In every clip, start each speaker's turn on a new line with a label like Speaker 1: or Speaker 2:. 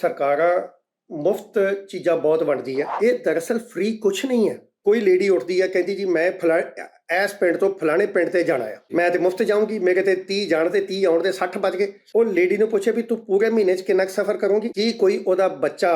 Speaker 1: ਸਰਕਾਰਾਂ ਮੁਫਤ ਚੀਜ਼ਾਂ ਬਹੁਤ ਵੰਡਦੀ ਹੈ ਇਹ ਦਰਅਸਲ ਫ੍ਰੀ ਕੁਝ ਨਹੀਂ ਹੈ ਕੋਈ ਲੇਡੀ ਉੱਠਦੀ ਹੈ ਕਹਿੰਦੀ ਜੀ ਮੈਂ ਫਲਾ, ਇਸ ਪਿੰਡ ਤੋਂ ਫਲਾਣੇ ਪਿੰਡ ਤੇ ਜਾਣਾ ਆ। ਮੈਂ ਤੇ ਮੁਫਤ ਜਾਊਂਗੀ, ਮੇਰੇ ਤੇ 30 ਜਾਣ ਤੇ 30 ਆਉਣ ਦੇ 60 ਵੱਜ ਗਏ। ਉਹ ਲੇਡੀ ਨੂੰ ਪੁੱਛੇ ਵੀ ਤੂੰ ਪੂਰੇ ਮਹੀਨੇ 'ਚ ਕਿੰਨਾ ਕੁ ਸਫ਼ਰ ਕਰੂੰਗੀ? ਕੀ ਕੋਈ ਉਹਦਾ ਬੱਚਾ,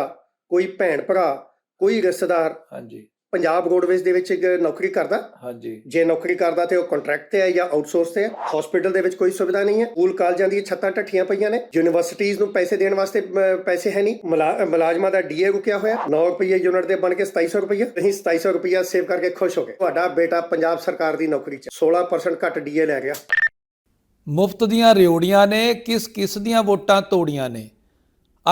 Speaker 1: ਕੋਈ ਭੈਣ ਭਰਾ ਕੋਈ ਰਿਸ਼ਤੇਦਾਰ
Speaker 2: ਹਾਂਜੀ।
Speaker 1: ਪੰਜਾਬ ਰੋਡਵੇਜ਼ ਦੇ ਵਿੱਚ ਇੱਕ ਨੌਕਰੀ ਕਰਦਾ।
Speaker 2: ਹਾਂਜੀ।
Speaker 1: ਜੇ ਨੌਕਰੀ ਕਰਦਾ ਤੇ ਉਹ ਕੰਟਰੈਕਟ ਤੇ ਹੈ ਜਾਂ ਆਊਟਸੋਰਸ ਤੇ ਹੈ ਹਸਪੀਟਲ ਦੇ ਵਿੱਚ ਕੋਈ ਸੁਵਿਧਾ ਨਹੀਂ ਹੈ। ਸਕੂਲ ਕਾਲਜਾਂ ਦੀਆਂ ਛੱਤਾਂ ਢੱਠੀਆਂ ਪਈਆਂ ਨੇ। ਯੂਨੀਵਰਸਿਟੀਆਂ ਨੂੰ ਪੈਸੇ ਦੇਣ ਵਾਸਤੇ ਪੈਸੇ ਹੈ ਨਹੀਂ। ਮੁਲਾ- ਮੁਲਾਜ਼ਮਾਂ ਦਾ ਡੀਏ ਰੁਕਿਆ ਹੋਇਆ। 9 ਰੁਪਏ ਯੂਨਿਟ ਦੇ ਬਣ ਕੇ 2700 ਰੁਪਏ ਤੁਸੀਂ 2700 ਰੁਪਏ ਸੇਵ ਕਰਕੇ ਖੁਸ਼ ਹੋ ਗਏ। ਤੁਹਾਡਾ ਬੇਟਾ ਪੰਜਾਬ ਸਰਕਾਰ ਦੀ ਨੌਕਰੀ 'ਚ 16% ਘੱਟ ਡੀਏ ਲੈ ਗਿਆ।
Speaker 2: ਮੁਫਤ ਦੀਆਂ ਰਿਓੜੀਆਂ ਨੇ ਕਿਸ ਕਿਸ ਦੀਆਂ ਵੋਟਾਂ ਤੋੜੀਆਂ ਨੇ?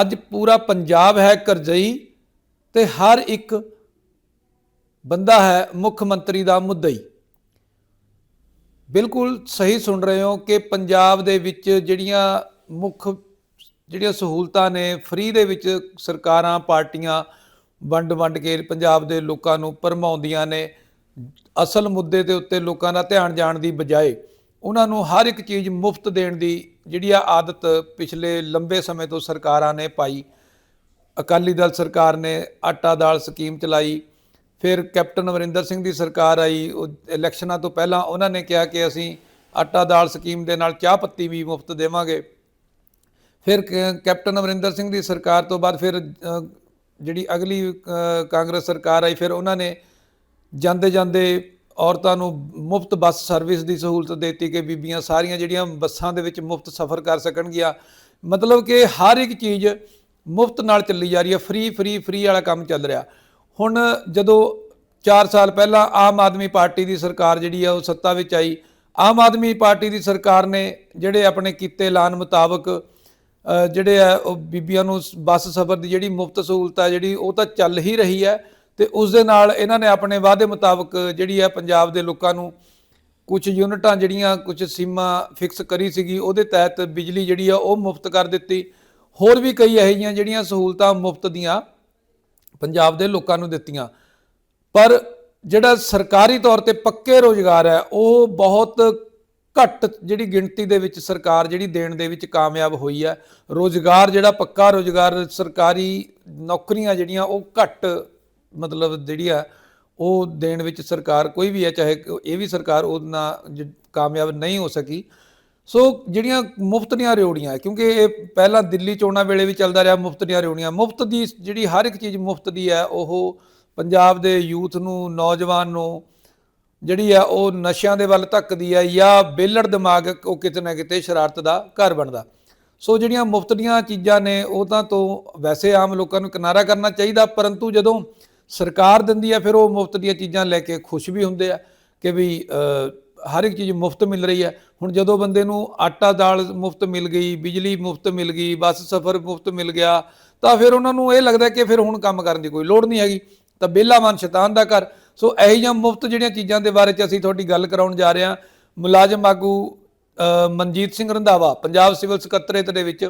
Speaker 2: ਅੱਜ ਪੂਰਾ ਪੰਜਾਬ ਹੈ ਕਰਜਈ ਤੇ ਹਰ ਇੱਕ ਬੰਦਾ ਹੈ ਮੁੱਖ ਮੰਤਰੀ ਦਾ ਮੁੱਦਈ ਬਿਲਕੁਲ ਸਹੀ ਸੁਣ ਰਹੇ ਹੋ ਕਿ ਪੰਜਾਬ ਦੇ ਵਿੱਚ ਜਿਹੜੀਆਂ ਮੁੱਖ, ਜਿਹੜੀਆਂ ਸਹੂਲਤਾਂ ਨੇ, ਫ੍ਰੀ ਦੇ ਵਿੱਚ ਸਰਕਾਰਾਂ, ਪਾਰਟੀਆਂ ਵੰਡ ਵੰਡ ਕੇ ਪੰਜਾਬ ਦੇ ਲੋਕਾਂ ਨੂੰ ਭਰਮਾਉਂਦੀਆਂ ਨੇ, ਅਸਲ ਮੁੱਦੇ ਦੇ ਉੱਤੇ ਲੋਕਾਂ ਦਾ ਧਿਆਨ ਜਾਣ ਦੀ ਬਜਾਏ ਉਹਨਾਂ ਨੂੰ ਹਰ ਇੱਕ ਚੀਜ਼ ਮੁਫਤ ਦੇਣ ਦੀ ਜਿਹੜੀ ਆ ਆਦਤ ਪਿਛਲੇ ਲੰਬੇ ਸਮੇਂ ਤੋਂ ਸਰਕਾਰਾਂ ਨੇ ਪਾਈ। ਅਕਾਲੀ ਦਲ ਸਰਕਾਰ ਨੇ ਆਟਾ ਦਾਲ ਸਕੀਮ ਚਲਾਈ ਫਿਰ ਕੈਪਟਨ ਅਮਰਿੰਦਰ ਸਿੰਘ ਦੀ ਸਰਕਾਰ ਆਈ, ਉਹ ਇਲੈਕਸ਼ਨਾਂ ਤੋਂ ਪਹਿਲਾਂ ਉਹਨਾਂ ਨੇ ਕਿਹਾ ਕਿ ਅਸੀਂ ਆਟਾ ਦਾਲ ਸਕੀਮ ਦੇ ਨਾਲ ਚਾਹ ਪੱਤੀ ਵੀ ਮੁਫਤ ਦੇਵਾਂਗੇ। ਫਿਰ ਕ- ਕੈਪਟਨ ਅਮਰਿੰਦਰ ਸਿੰਘ ਦੀ ਸਰਕਾਰ ਤੋਂ ਬਾਅਦ ਫਿਰ ਜਿਹੜੀ ਅਗਲੀ ਕਾਂਗਰਸ ਸਰਕਾਰ ਆਈ, ਫਿਰ ਉਹਨਾਂ ਨੇ ਜਾਂਦੇ ਜਾਂਦੇ ਔਰਤਾਂ ਨੂੰ ਮੁਫਤ ਬੱਸ ਸਰਵਿਸ ਦੀ ਸਹੂਲਤ ਦਿੱਤੀ ਕਿ ਬੀਬੀਆਂ ਸਾਰੀਆਂ ਜਿਹੜੀਆਂ ਬੱਸਾਂ ਦੇ ਵਿੱਚ ਮੁਫਤ ਸਫ਼ਰ ਕਰ ਸਕਣਗੀਆਂ। ਮਤਲਬ ਕਿ ਹਰ ਇੱਕ ਚੀਜ਼ ਮੁਫਤ ਨਾਲ ਚੱਲੀ ਜਾ ਰਹੀ ਹੈ, ਫ੍ਰੀ ਫ੍ਰੀ ਫ੍ਰੀ ਵਾਲਾ ਕੰਮ ਚੱਲ ਰਿਹਾ। ਹੁਣ ਜਦੋਂ 4 ਸਾਲ ਪਹਿਲਾਂ ਆਮ ਆਦਮੀ ਪਾਰਟੀ ਦੀ ਸਰਕਾਰ ਜਿਹੜੀ ਆ ਉਹ ਸੱਤਾ ਵਿੱਚ ਆਈ, ਆਮ ਆਦਮੀ ਪਾਰਟੀ ਦੀ ਸਰਕਾਰ ਨੇ ਜਿਹੜੇ ਆਪਣੇ ਕੀਤੇ ਐਲਾਨ ਮੁਤਾਬਕ ਜਿਹੜੇ ਆ ਉਹ ਬੀਬੀਆਂ ਨੂੰ ਬੱਸ ਸਫ਼ਰ ਦੀ ਜਿਹੜੀ ਮੁਫਤ ਸਹੂਲਤ ਹੈ ਜਿਹੜੀ ਉਹ ਤਾਂ ਚੱਲ ਹੀ ਰਹੀ ਹੈ ਤੇ ਉਸ ਦੇ ਨਾਲ ਇਹਨਾਂ ਨੇ ਆਪਣੇ ਵਾਅਦੇ ਮੁਤਾਬਕ ਜਿਹੜੀ ਹੈ ਪੰਜਾਬ ਦੇ ਲੋਕਾਂ ਨੂੰ ਕੁਝ ਯੂਨਿਟਾਂ ਜਿਹੜੀਆਂ ਕੁਝ ਸੀਮਾ ਫਿਕਸ ਕਰੀ ਸੀਗੀ, ਉਹਦੇ ਤਹਿਤ ਬਿਜਲੀ ਜਿਹੜੀ ਆ ਉਹ ਮੁਫਤ ਕਰ ਦਿੱਤੀ। ਹੋਰ ਵੀ ਕਈ ਇਹੋ ਜਿਹੀਆਂ ਜਿਹੜੀਆਂ ਸਹੂਲਤਾਂ ਮੁਫਤ ਦੀਆਂ ਪੰਜਾਬ ਦੇ ਲੋਕਾਂ ਨੂੰ ਦਿੱਤੀਆਂ। ਪਰ ਜਿਹੜਾ ਸਰਕਾਰੀ ਤੌਰ ਤੇ ਪੱਕੇ ਰੋਜ਼ਗਾਰ ਹੈ, ਉਹ ਬਹੁਤ ਘੱਟ ਜਿਹੜੀ ਗਿਣਤੀ ਦੇ ਵਿੱਚ ਸਰਕਾਰ ਜਿਹੜੀ ਦੇਣ ਦੇ ਵਿੱਚ ਕਾਮਯਾਬ ਹੋਈ ਹੈ। ਰੋਜ਼ਗਾਰ ਜਿਹੜਾ ਪੱਕਾ ਰੋਜ਼ਗਾਰ ਸਰਕਾਰੀ ਨੌਕਰੀਆਂ ਜਿਹੜੀਆਂ, ਉਹ ਘੱਟ ਮਤਲਬ ਜਿਹੜੀ ਆ, ਉਹ ਦੇਣ ਵਿੱਚ ਸਰਕਾਰ ਕੋਈ ਵੀ ਹੈ, ਚਾਹੇ ਇਹ ਵੀ ਸਰਕਾਰ ਉਹਨਾਂ ਕਾਮਯਾਬ ਨਹੀਂ ਹੋ ਸਕੀ। ਸੋ ਜਿਹੜੀਆਂ ਮੁਫਤ ਦੀਆਂ ਰਿਓੜੀਆਂ ਕਿਉਂਕਿ ਇਹ ਪਹਿਲਾਂ ਦਿੱਲੀ ਚੋਣਾਂ ਵੇਲੇ ਵੀ ਚੱਲਦਾ ਰਿਹਾ ਮੁਫਤ ਦੀਆਂ ਰਿਓੜੀਆਂ ਮੁਫਤ ਦੀ ਜਿਹੜੀ ਹਰ ਇੱਕ ਚੀਜ਼ ਮੁਫਤ ਦੀ ਹੈ, ਉਹ ਪੰਜਾਬ ਦੇ ਯੂਥ ਨੂੰ, ਨੌਜਵਾਨ ਨੂੰ ਜਿਹੜੀ ਆ ਉਹ ਨਸ਼ਿਆਂ ਦੇ ਵੱਲ ਧੱਕਦੀ ਹੈ ਜਾਂ ਬੇਲੜ ਦਿਮਾਗ ਉਹ ਕਿਤੇ ਨਾ ਕਿਤੇ ਸ਼ਰਾਰਤ ਦਾ ਘਰ ਬਣਦਾ। ਸੋ ਜਿਹੜੀਆਂ ਮੁਫਤ ਦੀਆਂ ਚੀਜ਼ਾਂ ਨੇ, ਉਹ ਤਾਂ ਤੋਂ ਵੈਸੇ ਆਮ ਲੋਕਾਂ ਨੂੰ ਕਿਨਾਰਾ ਕਰਨਾ ਚਾਹੀਦਾ, ਪਰੰਤੂ ਜਦੋਂ ਸਰਕਾਰ ਦਿੰਦੀ ਹੈ, ਫਿਰ ਉਹ ਮੁਫਤ ਦੀਆਂ ਚੀਜ਼ਾਂ ਲੈ ਕੇ ਖੁਸ਼ ਵੀ ਹੁੰਦੇ ਆ ਕਿ ਵੀ ਹਰ ਇੱਕ ਚੀਜ਼ ਮੁਫਤ ਮਿਲ ਰਹੀ ਹੈ। ਹੁਣ ਜਦੋਂ ਬੰਦੇ ਨੂੰ ਆਟਾ ਦਾਲ ਮੁਫਤ ਮਿਲ ਗਈ, ਬਿਜਲੀ ਮੁਫਤ ਮਿਲ ਗਈ, ਬੱਸ ਸਫ਼ਰ ਮੁਫਤ ਮਿਲ ਗਿਆ, ਤਾਂ ਫਿਰ ਉਹਨਾਂ ਨੂੰ ਇਹ ਲੱਗਦਾ ਕਿ ਫਿਰ ਹੁਣ ਕੰਮ ਕਰਨ ਦੀ ਕੋਈ ਲੋੜ ਨਹੀਂ ਹੈਗੀ। ਤਾਂ ਬੇਲਾ ਮਨ ਸ਼ੈਤਾਨ ਦਾ ਘਰ। ਸੋ ਇਹੋ ਜਿਹੀਆਂ ਮੁਫਤ ਜਿਹੜੀਆਂ ਚੀਜ਼ਾਂ ਦੇ ਬਾਰੇ ਚ ਅਸੀਂ ਤੁਹਾਡੀ ਗੱਲ ਕਰਾਉਣ ਜਾ ਰਹੇ ਹਾਂ। ਮੁਲਾਜ਼ਮ ਆਗੂ ਮਨਜੀਤ ਸਿੰਘ ਰੰਧਾਵਾ, ਪੰਜਾਬ ਸਿਵਲ ਸਕੱਤਰੇਤ ਦੇ ਵਿੱਚ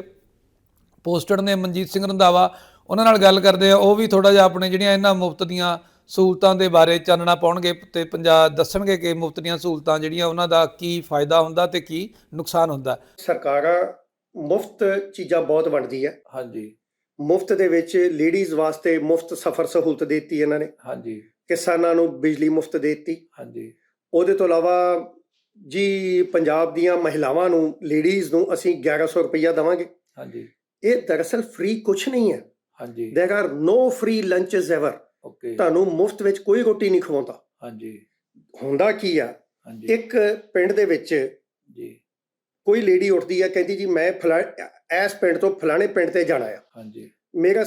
Speaker 2: ਪੋਸਟਡ ਨੇ ਮਨਜੀਤ ਸਿੰਘ ਰੰਧਾਵਾ। ਉਹਨਾਂ ਨਾਲ ਗੱਲ ਕਰਦੇ ਆ ਉਹ ਵੀ ਥੋੜਾ ਜਿਹਾ ਆਪਣੇ ਜਿਹੜੀਆਂ ਇਹਨਾਂ ਮੁਫਤ ਦੀਆਂ ਸਹੂਲਤਾਂ ਦੇ ਬਾਰੇ ਚਾਨਣਾ ਪਾਉਣਗੇ ਤੇ ਪੰਜਾਬ ਦੱਸਣਗੇ ਕਿ ਮੁਫਤ ਦੀਆਂ ਸਹੂਲਤਾਂ ਜਿਹੜੀਆਂ ਉਹਨਾਂ ਦਾ ਕੀ ਫਾਇਦਾ ਹੁੰਦਾ ਤੇ ਕੀ ਨੁਕਸਾਨ ਹੁੰਦਾ।
Speaker 1: ਸਰਕਾਰਾਂ ਮੁਫਤ ਚੀਜ਼ਾਂ ਬਹੁਤ ਵੰਡਦੀ ਹੈ।
Speaker 2: ਹਾਂਜੀ।
Speaker 1: ਮੁਫਤ ਦੇ ਵਿੱਚ ਲੇਡੀਜ਼ ਵਾਸਤੇ ਮੁਫਤ ਸਫ਼ਰ ਸਹੂਲਤ ਦਿੱਤੀ ਇਹਨਾਂ ਨੇ।
Speaker 2: ਹਾਂਜੀ।
Speaker 1: ਕਿਸਾਨਾਂ ਨੂੰ ਬਿਜਲੀ ਮੁਫਤ ਦਿੱਤੀ।
Speaker 2: ਹਾਂਜੀ।
Speaker 1: ਉਹਦੇ ਤੋਂ ਇਲਾਵਾ ਜੀ ਪੰਜਾਬ ਦੀਆਂ ਮਹਿਲਾਵਾਂ ਨੂੰ ਲੇਡੀਜ਼ ਨੂੰ ਅਸੀਂ 1100 ਰੁਪਈਆ ਦੇਵਾਂਗੇ।
Speaker 2: ਹਾਂਜੀ।
Speaker 1: ਇਹ ਦਰਅਸਲ ਫ੍ਰੀ ਕੁਝ ਨਹੀਂ ਹੈ।
Speaker 2: ਹਾਂਜੀ।
Speaker 1: There are no free lunches ever
Speaker 2: okay.
Speaker 1: ਤੁਹਾਨੂੰ ਮੁਫਤ ਵਿੱਚ ਕੋਈ ਰੋਟੀ ਨਹੀਂ ਖਵਾਉਂਦਾ।
Speaker 2: ਹਾਂਜੀ।
Speaker 1: ਹੁੰਦਾ ਕੀ ਆ?
Speaker 2: ਹਾਂਜੀ।
Speaker 1: ਇੱਕ ਪਿੰਡ ਦੇ ਵਿੱਚ
Speaker 2: ਜੀ।
Speaker 1: ਕੋਈ ਲੇਡੀ ਉੱਠਦੀ ਆ ਕਹਿੰਦੀ ਜੀ ਮੈਂ ਫਲਾ ਇਸ ਪਿੰਡ ਤੋਂ ਫਲਾਣੇ ਪਿੰਡ ਤੇ ਜਾਣਾ ਆ।
Speaker 2: ਹਾਂਜੀ।
Speaker 1: ਮੇਰਾ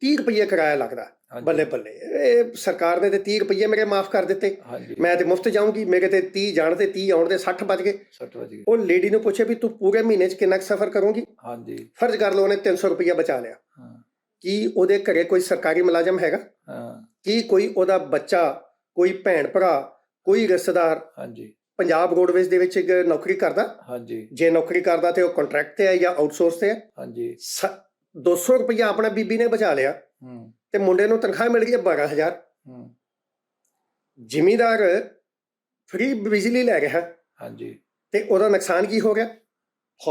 Speaker 1: 30 ਰੁਪਏ ਕਿਰਾਇਆ ਲੱਗਦਾ ਬੱਲੇ ਬੱਲੇ। ਇਹ ਸਰਕਾਰ ਨੇ ਤੇ 30 ਰੁਪਏ ਮੇਰੇ ਮਾਫ ਕਰ ਦਿੱਤੇ। ਮੈਂ ਤੇ ਮੁਫਤ ਜਾਊਂਗੀ ਮੇਰੇ ਤੇ 30 ਜਾਣ ਤੇ 30 ਆਉਣ ਦੇ 60 ਬਚ ਗਏ।
Speaker 2: 60 ਵਜੇ
Speaker 1: ਉਹ ਲੇਡੀ ਨੂੰ ਪੁੱਛੇ ਵੀ ਤੂੰ ਪੂਰੇ ਮਹੀਨੇ 'ਚ ਕਿੰਨਾ ਕੁ ਸਫ਼ਰ ਕਰੂੰਗੀ?
Speaker 2: ਹਾਂਜੀ।
Speaker 1: ਫਰਜ਼ ਕਰ ਲਓ ਉਹਨੇ 300 ਰੁਪਇਆ ਬਚਾ ਲਿਆ।
Speaker 2: ਹਾਂ।
Speaker 1: ਕੀ ਉਹਦੇ ਘਰੇ ਕੋਈ ਸਰਕਾਰੀ ਮੁਲਾਜ਼ਮ ਹੈਗਾ?
Speaker 2: ਹਾਂ।
Speaker 1: ਕੀ ਕੋਈ ਉਹਦਾ ਬੱਚਾ ਕੋਈ ਭੈਣ ਭਰਾ ਕੋਈ ਰਿਸ਼ਤੇਦਾਰ
Speaker 2: ਹਾਂਜੀ।
Speaker 1: ਪੰਜਾਬ ਰੋਡਵੇਜ਼ ਦੇ ਵਿੱਚ ਇੱਕ ਨੌਕਰੀ ਕਰਦਾ?
Speaker 2: ਹਾਂਜੀ।
Speaker 1: ਜੇ ਨੌਕਰੀ ਕਰਦਾ ਤੇ ਉਹ ਕੰਟਰੈਕਟ ਤੇ ਹੈ ਜਾਂ ਆਊਟਸੋਰਸ ਤੇ ਹੈ?
Speaker 2: ਹਾਂਜੀ।
Speaker 1: ਸ- 200 ਰੁਪਇਆ ਆਪਣਾ ਬੀਬੀ ਨੇ ਬਚਾ ਲਿਆ।
Speaker 2: ਹੂੰ।
Speaker 1: ਤੇ ਮੁੰਡੇ ਨੂੰ ਤਨਖਾਹ ਮਿਲ ਗਈ ਹੈ 12000
Speaker 2: ਹੂੰ।
Speaker 1: ਜ਼ਿਮੀਦਾਰ ਫ੍ਰੀ ਬਿਜਲੀ ਲੈ ਰਿਹਾ।
Speaker 2: ਹਾਂਜੀ।
Speaker 1: ਤੇ ਉਹਦਾ ਨੁਕਸਾਨ ਕੀ ਹੋ ਗਿਆ?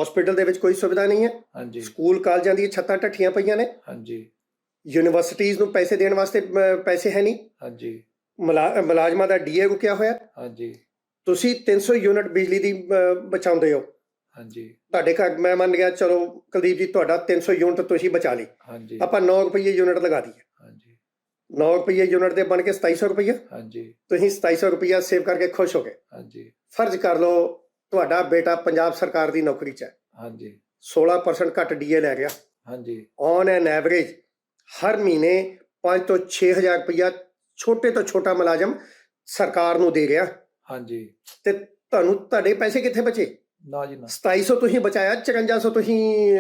Speaker 1: ਹਸਪੀਟਲ ਦੇ ਵਿੱਚ ਕੋਈ ਸੁਵਿਧਾ ਨਹੀਂ ਹੈ।
Speaker 2: ਹਾਂਜੀ।
Speaker 1: ਸਕੂਲ ਕਾਲਜਾਂ ਦੀਆਂ ਛੱਤਾਂ ਢੱਠੀਆਂ ਪਈਆਂ ਨੇ।
Speaker 2: ਹਾਂਜੀ।
Speaker 1: ਯੂਨੀਵਰਸਿਟੀਆਂ ਨੂੰ ਪੈਸੇ ਦੇਣ ਵਾਸਤੇ ਪੈਸੇ ਹੈ ਨਹੀਂ?
Speaker 2: ਹਾਂਜੀ।
Speaker 1: ਮੁਲਾ- ਮੁਲਾਜ਼ਮਾਂ ਦਾ ਡੀਏ ਰੁਕਿਆ ਹੋਇਆ?
Speaker 2: ਹਾਂਜੀ।
Speaker 1: ਤੁਸੀਂ 300 ਯੂਨਿਟ ਬਿਜਲੀ ਦੀ ਬਚਾਉਂਦੇ ਹੋ।
Speaker 2: ਹਾਂਜੀ।
Speaker 1: ਤੁਹਾਡੇ ਘਰ ਮੈਂ ਮੰਨ ਗਿਆ ਚਲੋ ਕੁਲਦੀਪ ਜੀ ਤੁਹਾਡਾ 300 ਯੂਨਿਟ ਤੁਸੀਂ ਬਚਾ ਲਈ
Speaker 2: ਹਾਂਜੀ।
Speaker 1: ਆਪਾਂ 9 ਰੁਪਏ ਯੂਨਿਟ ਲਗਾ ਦਈਏ।
Speaker 2: ਹਾਂਜੀ।
Speaker 1: 9 ਰੁਪਏ ਯੂਨਿਟ ਦੇ ਬਣ ਕੇ 2700 ਰੁਪਏ
Speaker 2: ਹਾਂਜੀ।
Speaker 1: ਤੁਸੀਂ 2700 ਰੁਪਏ ਸੇਵ ਕਰਕੇ ਖੁਸ਼ ਹੋ ਗਏ।
Speaker 2: ਹਾਂਜੀ।
Speaker 1: ਫਰਜ਼ ਕਰ ਲਓ ਤੁਹਾਡਾ ਬੇਟਾ ਪੰਜਾਬ ਸਰਕਾਰ ਦੀ ਨੌਕਰੀ 'ਚ ਹੈ।
Speaker 2: ਹਾਂਜੀ।
Speaker 1: 16% ਘੱਟ ਡੀਏ ਲੈ ਗਿਆ
Speaker 2: ਹਾਂਜੀ।
Speaker 1: ਔਨ ਐਨ ਐਵਰੇਜ ਹਰ ਮਹੀਨੇ 5 ਤੋਂ 6000 ਰੁਪਇਆ ਛੋਟੇ ਤੋਂ ਛੋਟਾ ਮੁਲਾਜ਼ਮ ਸਰਕਾਰ ਨੂੰ ਦੇ ਰਿਹਾ।
Speaker 2: ਹਾਂਜੀ।
Speaker 1: ਤੇ ਤੁਹਾਨੂੰ ਤੁਹਾਡੇ ਪੈਸੇ ਕਿੱਥੇ ਬਚੇ?
Speaker 2: ਨਾ ਜੀ ਨਾ।
Speaker 1: 2700 ਤੁਸੀਂ ਬਚਾਇਆ 5400 ਤੁਸੀਂ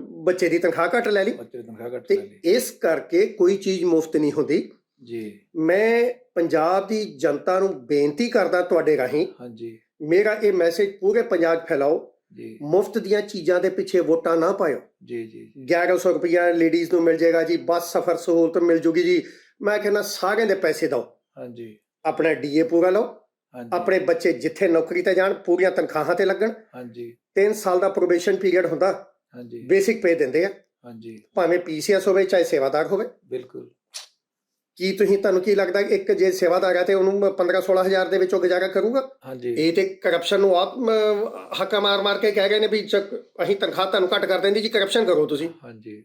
Speaker 1: ਬੱਚੇ ਦੀ ਤਨਖਾਹ ਘੱਟ ਲੈ ਲਈ।
Speaker 2: ਬੱਚੇ ਦੀ ਤਨਖਾਹ ਘੱਟ ਲੈ ਲਈ।
Speaker 1: ਇਸ ਕਰਕੇ ਕੋਈ ਚੀਜ਼ ਮੁਫਤ ਨਹੀਂ ਹੁੰਦੀ।
Speaker 2: ਜੀ।
Speaker 1: ਮੈਂ ਪੰਜਾਬ ਦੀ ਜਨਤਾ ਨੂੰ ਬੇਨਤੀ ਕਰਦਾ ਤੁਹਾਡੇ ਰਾਹੀਂ।
Speaker 2: ਹਾਂਜੀ।
Speaker 1: ਮੇਰਾ ਇਹ ਮੈਸੇਜ ਪੂਰੇ ਪੰਜਾਬ ਫੈਲਾਓ।
Speaker 2: ਜੀ।
Speaker 1: ਮੁਫਤ ਦੀਆਂ ਚੀਜ਼ਾਂ ਦੇ ਪਿੱਛੇ ਵੋਟਾਂ ਨਾ ਪਾਇਓ।
Speaker 2: ਜੀ ਜੀ ਜੀ।
Speaker 1: 1100 ਰੁਪਇਆ ਲੇਡੀਜ਼ ਨੂੰ ਮਿਲ ਜਾਏਗਾ ਜੀ ਬੱਸ ਸਫ਼ਰ ਸਹੂਲਤ ਮਿਲ ਜੂਗੀ ਜੀ। ਮੈਂ ਕਹਿੰਦਾ ਸਾਰਿਆਂ ਦੇ ਪੈਸੇ ਦਿਓ।
Speaker 2: ਹਾਂਜੀ।
Speaker 1: ਆਪਣਾ ਡੀਏ ਪੂਰਾ ਲਓ।
Speaker 2: ਹਾਂਜੀ।
Speaker 1: ਆਪਣੇ ਬੱਚੇ ਜਿੱਥੇ ਨੌਕਰੀ ਤੇ ਜਾਣ ਪੂਰੀਆਂ ਤਨਖਾਹਾਂ ਤੇ ਲੱਗਣ।
Speaker 2: ਹਾਂਜੀ।
Speaker 1: 3 ਸਾਲ ਦਾ ਪ੍ਰੋਬੇਸ਼ਨ ਪੀਰੀਅਡ ਹੁੰਦਾ।
Speaker 2: ਹਾਂਜੀ।
Speaker 1: ਬੇਸਿਕ ਪੇ ਦਿੰਦੇ ਆ।
Speaker 2: ਹਾਂਜੀ।
Speaker 1: ਭਾਵੇਂ ਪੀਸੀਐਸ ਹੋਵੇ ਚਾਹੇ ਸੇਵਾਦਾਰ ਹੋਵੇ।
Speaker 2: ਬਿਲਕੁਲ।
Speaker 1: ਕੀ ਤੁਸੀਂ ਤੁਹਾਨੂੰ ਕੀ ਲੱਗਦਾ ਇੱਕ ਜੇ ਸੇਵਾਦਾਰ ਹੈ ਤੇ ਉਹਨੂੰ 15 16000 ਦੇ ਵਿੱਚੋਂ ਗੁਜ਼ਾਰਾ ਕਰੂਗਾ?
Speaker 2: ਹਾਂਜੀ।
Speaker 1: ਇਹ ਤੇ ਕਰਪਸ਼ਨ ਨੂੰ ਆਪ ਹੱਕਾ ਮਾਰ ਮਾਰ ਕੇ ਕਹਿ ਗਏ ਨੇ ਵੀ ਚੱਕ ਅਸੀਂ ਤਨਖਾਹ ਤੁਹਾਨੂੰ ਘੱਟ ਕਰ ਦਿੰਦੀ ਜੀ ਕਰਪਸ਼ਨ ਕਰੋ ਤੁਸੀਂ।
Speaker 2: ਹਾਂਜੀ।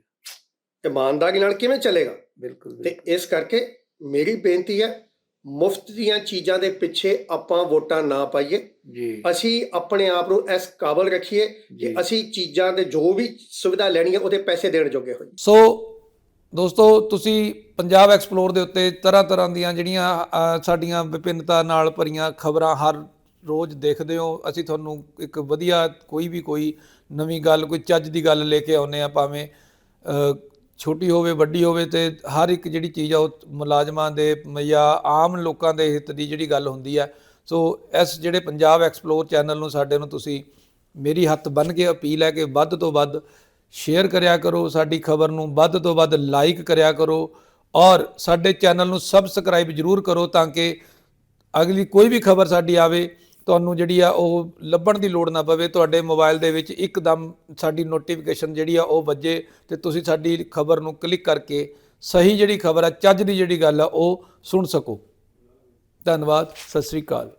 Speaker 1: ਇਮਾਨਦਾਰੀ ਨਾਲ ਕਿਵੇਂ ਚੱਲੇਗਾ?
Speaker 2: ਬਿਲਕੁਲ
Speaker 1: ਤੇ ਇਸ ਕਰਕੇ ਮੇਰੀ ਬੇਨਤੀ ਹੈ ਮੁਫਤ ਦੀਆਂ ਚੀਜ਼ਾਂ ਦੇ ਪਿੱਛੇ ਆਪਾਂ ਵੋਟਾਂ ਨਾ ਪਾਈਏ।
Speaker 2: ਜੀ।
Speaker 1: ਅਸੀਂ ਆਪਣੇ ਆਪ ਨੂੰ ਇਸ ਕਾਬਲ ਰੱਖੀਏ। ਕਿ ਅਸੀਂ ਚੀਜ਼ਾਂ ਦੇ ਜੋ ਵੀ ਸੁਵਿਧਾ ਲੈਣੀ ਹੈ ਉਹਦੇ ਪੈਸੇ ਦੇਣ ਜੋਗੇ ਹੋਈਏ।
Speaker 2: ਸੋ ਦੋਸਤੋ, ਤੁਸੀਂ ਪੰਜਾਬ ਐਕਸਪਲੋਰ ਦੇ ਉੱਤੇ ਤਰ੍ਹਾਂ ਤਰ੍ਹਾਂ ਦੀਆਂ ਜਿਹੜੀਆਂ ਸਾਡੀਆਂ ਵਿਭਿੰਨਤਾ ਨਾਲ ਭਰੀਆਂ ਖਬਰਾਂ ਹਰ ਰੋਜ਼ ਦੇਖਦੇ ਹੋ। ਅਸੀਂ ਤੁਹਾਨੂੰ ਇੱਕ ਵਧੀਆ ਕੋਈ ਵੀ ਕੋਈ ਨਵੀਂ ਗੱਲ, ਕੋਈ ਚੱਜ ਦੀ ਗੱਲ ਲੈ ਕੇ ਆਉਨੇ ਆ ਭਾਵੇਂ ਛੋਟੀ ਹੋਵੇ, ਵੱਡੀ ਹੋਵੇ ਤੇ ਹਰ ਇੱਕ ਜਿਹੜੀ ਚੀਜ਼ ਆ ਉਹ ਮੁਲਾਜ਼ਮਾਂ ਦੇ ਜਾਂ ਆਮ ਲੋਕਾਂ ਦੇ ਹਿੱਤ ਦੀ ਜਿਹੜੀ ਗੱਲ ਹੁੰਦੀ ਹੈ ਸੋ, ਇਸ ਜਿਹੜੇ ਪੰਜਾਬ ਐਕਸਪਲੋਰ ਚੈਨਲ ਨੂੰ ਸਾਡੇ ਨੂੰ ਤੁਸੀਂ ਮੇਰੀ ਹੱਥ ਬੰਨ ਕੇ ਅਪੀਲ ਹੈ ਕਿ ਵੱਧ ਤੋਂ ਵੱਧ ਸ਼ੇਅਰ ਕਰਿਆ ਕਰੋ, ਸਾਡੀ ਖਬਰ ਨੂੰ ਵੱਧ ਤੋਂ ਵੱਧ ਲਾਈਕ ਕਰਿਆ ਕਰੋ ਔਰ ਸਾਡੇ ਚੈਨਲ ਨੂੰ ਸਬਸਕ੍ਰਾਈਬ ਜਰੂਰ ਕਰੋ ਤਾਂ ਕਿ ਅਗਲੀ ਕੋਈ ਵੀ ਖਬਰ ਸਾਡੀ ਆਵੇ, ਤੁਹਾਨੂੰ ਜਿਹੜੀ ਆ ਉਹ ਲੱਭਣ ਦੀ ਲੋੜ ਨਾ ਪਵੇ। ਤੁਹਾਡੇ ਮੋਬਾਈਲ ਦੇ ਵਿੱਚ ਇੱਕਦਮ ਸਾਡੀ ਨੋਟੀਫਿਕੇਸ਼ਨ ਜਿਹੜੀ ਆ ਉਹ ਵੱਜੇ ਤੇ ਤੁਸੀਂ ਸਾਡੀ ਖਬਰ ਨੂੰ ਕਲਿੱਕ ਕਰਕੇ ਸਹੀ ਜਿਹੜੀ ਖਬਰ ਆ, ਚੱਜ ਦੀ ਜਿਹੜੀ ਗੱਲ ਆ, ਉਹ ਸੁਣ ਸਕੋ। ਧੰਨਵਾਦ, ਸਤਿ ਸ੍ਰੀ ਅਕਾਲ।